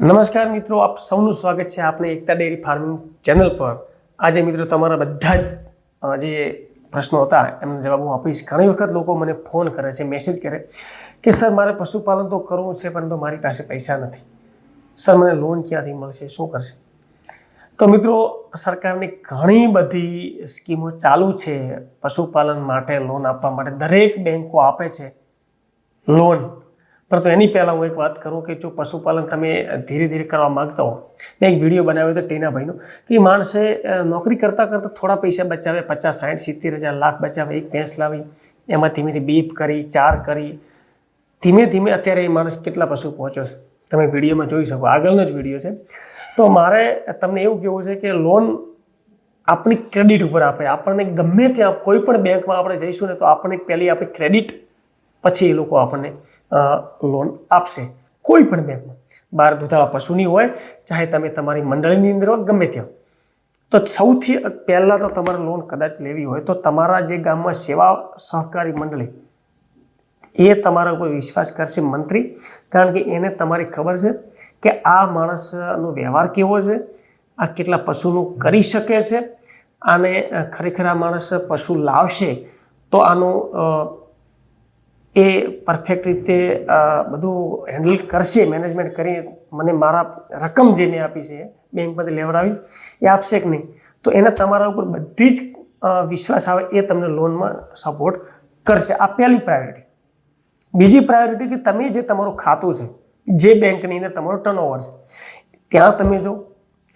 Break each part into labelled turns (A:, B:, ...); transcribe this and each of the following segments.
A: નમસ્કાર મિત્રો, આપ સૌનું સ્વાગત છે આપણે એકતા ડેરી ફાર્મિંગ ચેનલ પર. આજે મિત્રો તમારા બધા જ જે પ્રશ્નો હતા, એમનો જવાબ હું આપીશ. ઘણી વખત લોકો મને ફોન કરે છે મેસેજ કરે કે, સર, મારે પશુપાલન તો કરવું છે, પરંતુ મારી પાસે પૈસા નથી. સર, મને લોન ક્યાંથી મળશે? શું કરશે? તો મિત્રો, સરકારની ઘણી બધી સ્કીમો ચાલુ છે પશુપાલન માટે લોન આપવા માટે. દરેક બેન્કો આપે છે લોન પરંતુ એની પહેલાં હું એક વાત કરું કે જો પશુપાલન તમે ધીરે ધીરે કરવા માગતા હો, મેં એક વીડિયો બનાવ્યો હતો ટીનાભાઈનો કે માણસે નોકરી કરતાં કરતાં થોડા પૈસા બચાવે, પચાસ સાઠ સિત્તેર હજાર લાખ બચાવે, એક ભેંસ લાવી, એમાં ધીમેથી બીપ કરી, ચાર કરી, ધીમે ધીમે અત્યારે એ માણસ કેટલા પશુ પહોંચ્યો છે. તમે વિડીયોમાં જોઈ શકો, આગળનો જ વીડિયો છે. તો મારે તમને એવું કહેવું છે કે લોન આપણી ક્રેડિટ ઉપર આપે, આપણને ગમે ત્યાં કોઈ પણ બેંકમાં આપણે જઈશું ને તો આપણને પહેલી આપણી ક્રેડિટ, પછી એ લોકો આપણને લોન આપશે. કોઈ પણ બેંકમાં. બાર દુધાળા પશુની હોય, ચાહે તમે તમારી મંડળીની અંદર હોય, ગમે ત્યાં. તો સૌથી પહેલાં તો તમારે લોન કદાચ લેવી હોય, તો તમારા જે ગામમાં સેવા સહકારી મંડળી, એ તમારા ઉપર વિશ્વાસ કરશે મંત્રી, કારણ કે એને તમારી ખબર છે કે આ માણસનો વ્યવહાર કેવો છે, આ કેટલા પશુનું કરી શકે છે અને ખરેખર આ માણસ પશુ લાવશે, તો આનું એ પરફેક્ટ રીતે બધું હેન્ડલ કરશે મેનેજમેન્ટ કરી મને મારા રકમ જે મેં આપી છે, બેંકમાંથી લેવડાવી, એ આપશે કે નહીં? તો એને તમારા ઉપર બધી જ વિશ્વાસ આવે એ તમને લોનમાં સપોર્ટ કરશે. આ પહેલી પ્રાયોરિટી બીજી પ્રાયોરિટી કે તમે જે તમારું ખાતું છે, જે બેંકની અંદર તમારું ટર્નઓવર છે, ત્યાં તમે જો,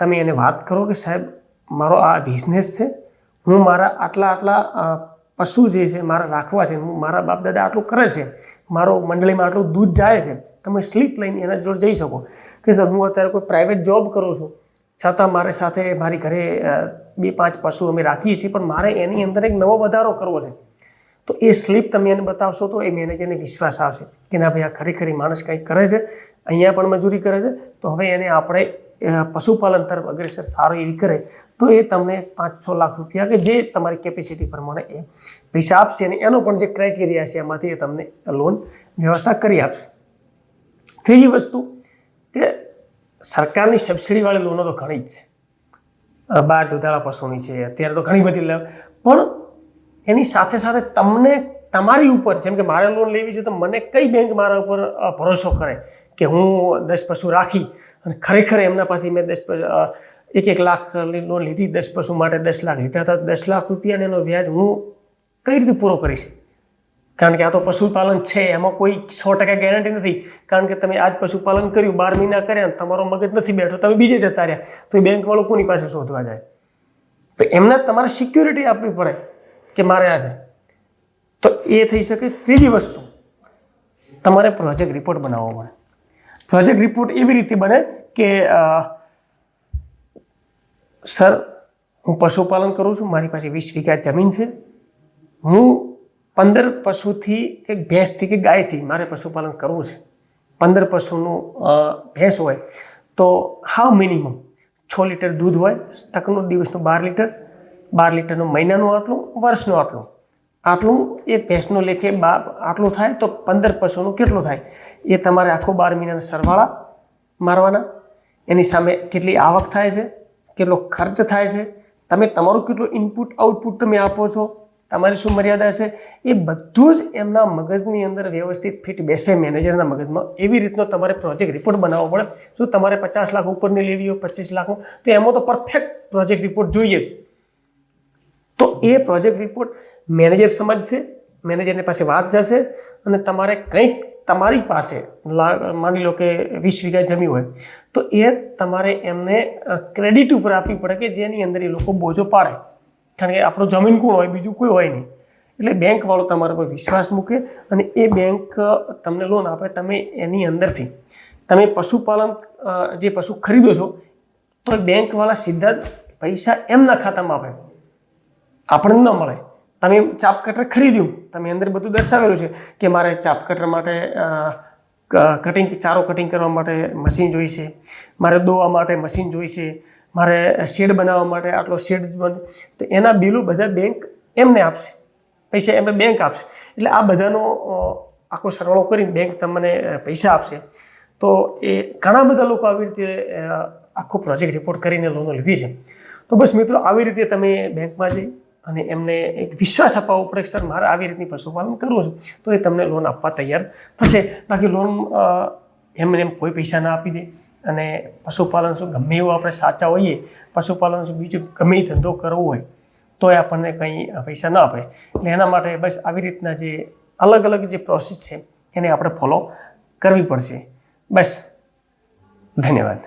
A: તમે એને વાત કરો કે સાહેબ, મારો આ બિઝનેસ છે, હું મારા આટલા આટલા પશુ જે છે, મારા રાખવા છે, હું મારા બાપ દાદા આટલું કરે છે, મારો મંડળીમાં આટલું દૂધ જાય છે, તમે સ્લીપ લઈને એના જોડે જઈ શકો. કે સર, હું અત્યારે કોઈ પ્રાઇવેટ જોબ કરું છું, છતાં મારે સાથે મારી ઘરે બે પાંચ પશુ અમે રાખીએ છીએ, પણ મારે એની અંદર એક નવો વધારો કરવો છે. તો એ સ્લીપ તમે એને બતાવશો તો એ મેનેજરને વિશ્વાસ આવશે કે ના ભાઈ, આ ખરેખર માણસ કંઈક કરે છે, અહીંયા પણ મજૂરી કરે છે, તો હવે એને આપણે પશુપાલન તરફ અગ્રેસર સારો એવી કરે, તો એ તમને પાંચ છ લાખ રૂપિયા કે જે તમારી કેપેસિટી પ્રમાણે એ પૈસા આપશે અને એનો પણ જે ક્રાઇટેરિયા છે એમાંથી એ તમને લોન વ્યવસ્થા કરી આપશે. ત્રીજી વસ્તુ કે સરકારની સબસિડીવાળી લોનો તો ઘણી જ છે. બાર દુધાળા પશુની છે, અત્યારે તો ઘણી બધી પણ એની સાથે સાથે તમને તમારી ઉપર, જેમ કે મારે લોન લેવી છે તો મને કઈ બેંક મારા ઉપર ભરોસો કરે કે હું દસ પશુ રાખી અને ખરેખર એમના પાસે મેં દસ એક એક લાખની લોન લીધી, દસ પશુ માટે દસ લાખ લીધા હતા. દસ લાખ રૂપિયાને એનો વ્યાજ હું કઈ રીતે પૂરો કરીશ? કારણ કે આ તો પશુપાલન છે, એમાં કોઈ સો ટકા ગેરંટી નથી. કારણ કે તમે આજ પશુપાલન કર્યું, બાર મહિના કર્યા, તમારો મગજ નથી બેઠો, તમે બીજે જતા રહ્યા. તો એ બેંકવાળો કોની પાસે શોધવા જાય? તો એમને તમારે સિક્યુરિટી આપવી પડે કે મારે આ છે. તો એ થઈ શકે ત્રીજી વસ્તુ. તમારે પ્રોજેક્ટ રિપોર્ટ બનાવવો પડે. પ્રોજેક્ટ રિપોર્ટ એવી રીતે બને કે સર, હું પશુપાલન કરું છું, મારી પાસે વીસ વીઘા જમીન છે. હું પંદર પશુથી કે ભેંસથી કે ગાયથી મારે પશુપાલન કરવું છે. પંદર પશુનું ભેંસ હોય તો હાવ મિનિમમ છ લીટર દૂધ હોય, ટકનું દિવસનું બાર લીટર, બાર લીટરનું મહિનાનું આટલું, વર્ષનું આટલું. આટલું એક ભેંસનું લેખે બા આટલું થાય તો પંદર પશુનું કેટલું થાય? એ તમારે આખો બાર મહિનાના સરવાળા મારવાના. એની સામે કેટલી આવક થાય છે, કેટલો ખર્ચ થાય છે, તમે તમારું કેટલું ઇનપુટ આઉટપુટ તમે આપો છો, તમારી શું મર્યાદા છે, એ બધું જ એમના મગજની અંદર વ્યવસ્થિત ફિટ બેસે મેનેજરના મગજમાં. એવી રીતનો તમારે પ્રોજેક્ટ રિપોર્ટ બનાવવો પડે. જો તમારે પચાસ લાખ ઉપરની લેવી હોય, પચીસ લાખનું, તો એમાં તો પરફેક્ટ પ્રોજેક્ટ રિપોર્ટ જોઈએ એ પ્રોજેક્ટ રિપોર્ટ મેનેજર સમજશે, મેનેજરની પાસે વાત જશે અને તમારે કંઈક તમારી પાસે માની લો કે વીસ વીઘા જમી હોય, તો એ તમારે એમને ક્રેડિટ ઉપર આપવી પડે કે જેની અંદર એ લોકો બોજો પાડે. કારણ કે આપણું જમીન કોણ હોય, બીજું કોઈ હોય નહીં. એટલે બેંકવાળો તમારા પર વિશ્વાસ મૂકે અને એ બેંક તમને લોન આપે તમે એની અંદરથી. તમે પશુપાલન જે પશુ ખરીદો છો, તો એ બેંકવાળા સીધા જ પૈસા એમના ખાતામાં આપે. આપણને ન મળે. તમે ચાપ કટર ખરીદ્યું. તમે અંદર બધું દર્શાવેલું છે કે મારે ચાપ કટર માટે કટિંગ ચારો કટિંગ કરવા માટે મશીન જોઈશે મારે દોવા માટે મશીન જોઈશે મારે શેડ બનાવવા માટે આટલો શેડ બન, તો એના બિલો બધા બેંક એમને આપશે. પૈસા એમને બેંક આપશે. એટલે આ બધાનો આખો સરવાળો કરીને બેંક તમને પૈસા આપશે. તો એ ઘણા બધા લોકો આવી રીતે આખો પ્રોજેક્ટ રિપોર્ટ કરીને લોનો લીધી છે. તો બસ મિત્રો, આવી રીતે તમે બેંકમાં જઈ અને એમને એક વિશ્વાસ અપાવવો પડે સર, મારે આવી રીતની પશુપાલન કરવું છે. તો એ તમને લોન આપવા તૈયાર થશે. બાકી લોન એમને એમ કોઈ પૈસા ના આપી દે. અને પશુપાલન શું ગમે એવું આપણે સાચા હોઈએ, પશુપાલન શું બીજું ગમે ધંધો કરવો હોય તો એ આપણને કંઈ પૈસા ના આપે. એટલે એના માટે બસ આવી રીતના જે અલગ અલગ જે પ્રોસેસ છે, એને આપણે ફોલો કરવી પડશે. બસ. ધન્યવાદ.